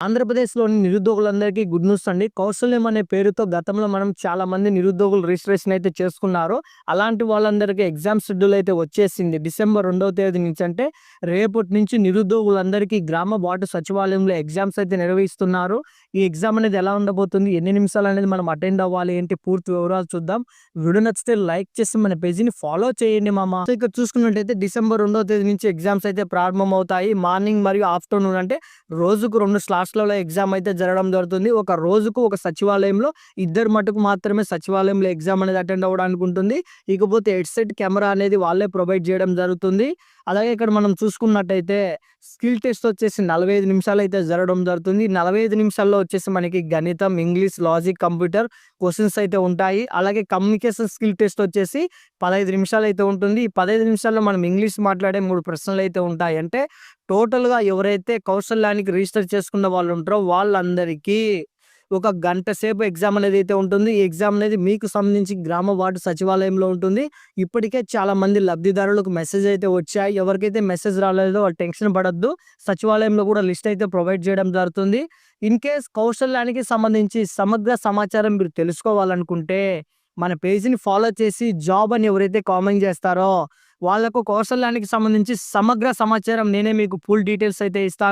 ఆంధ్రప్రదేశ్‌లోని నిరుద్యోగులందరికీ good news అండి. కౌశల్యం అనే పేరుతో గతంలో మనం చాలా మంది నిరుద్యోగులు రిజిస్ట్రేషన్ అయితే చేసుకున్నారు. అలాంటి వాళ్ళందరికీ ఎగ్జామ్ షెడ్యూల్ అయితే వచ్చేసింది. డిసెంబర్ రెండవ తేదీ నుంచి అంటే రేపటి నుంచి నిరుద్యోగులందరికీ గ్రామ వార్డు సచివాలయంలో ఎగ్జామ్స్ అయితే నిర్వహిస్తున్నారు. ఈ ఎగ్జామ్ అనేది ఎలా ఉండబోతుంది? ఎన్ని నిమిషాలు అనేది మనం అటెండ్ అవ్వాలి? ఏంటి పూర్తి వివరాలు చూద్దాం. వీడియో నచ్చితే లైక్ చేసి మన పేజీని ఫాలో చేయండి మామ. ఇక్కడ చూసుకున్నట్టయితే డిసెంబర్ రెండవ తేదీ నుంచి ఎగ్జామ్స్ అయితే ప్రారంభమవుతాయి. మార్నింగ్ మరియు ఆఫ్టర్‌నూన్ అంటే రోజుకు రెండు స్లాట్స్ హాస్టల్లో ఎగ్జామ్ అయితే జరగడం జరుగుతుంది. ఒక రోజుకు ఒక సచివాలయంలో ఇద్దరు మటుకు మాత్రమే సచివాలయంలో ఎగ్జామ్ అనేది అటెండ్ అవ్వడానికి ఉంటుంది. ఇకపోతే హెడ్‌సెట్ కెమెరా అనేది వాళ్ళే ప్రొవైడ్ చేయడం జరుగుతుంది. అలాగే ఇక్కడ మనం చూసుకున్నట్టయితే స్కిల్ టెస్ట్ వచ్చేసి 45 నిమిషాలు అయితే జరగడం జరుగుతుంది. 45 నిమిషాల్లో వచ్చేసి మనకి గణితం, ఇంగ్లీష్, లాజిక్, కంప్యూటర్ క్వశ్చన్స్ అయితే ఉంటాయి. అలాగే కమ్యూనికేషన్ స్కిల్ టెస్ట్ వచ్చేసి 15 నిమిషాలు అయితే ఉంటుంది. ఈ 15 నిమిషాల్లో మనం ఇంగ్లీష్ మాట్లాడే మూడు ప్రశ్నలు అయితే ఉంటాయి. అంటే టోటల్‌గా ఎవరైతే కౌశల్యానికి రిజిస్టర్ చేసుకున్న వాళ్ళు ఉంటారో వాళ్ళందరికీ ఒక గంట సేపు ఎగ్జామ్ అనేది అయితే ఉంటుంది. ఈ ఎగ్జామ్ అనేది మీకు సంబంధించి గ్రామ వార్డు సచివాలయంలో ఉంటుంది. ఇప్పటికే చాలా మంది లబ్ధిదారులకు మెసేజ్ అయితే వచ్చాయి. ఎవరికైతే మెసేజ్ రాలేదో వాళ్ళు టెన్షన్ పడొద్దు. సచివాలయంలో కూడా లిస్ట్ అయితే ప్రొవైడ్ చేయడం జరుగుతుంది. ఇన్ కేస్ కౌశల్యానికి సంబంధించి సమగ్ర సమాచారం మీరు తెలుసుకోవాలనుకుంటే మన పేజీని ఫాలో చేసి జాబ్ అని ఎవరైతే కామెంట్ చేస్తారో వాళ్ళకు కౌశల్యానికి సంబంధించి సమగ్ర సమాచారం నేనే మీకు ఫుల్ డీటెయిల్స్ అయితే ఇస్తాను.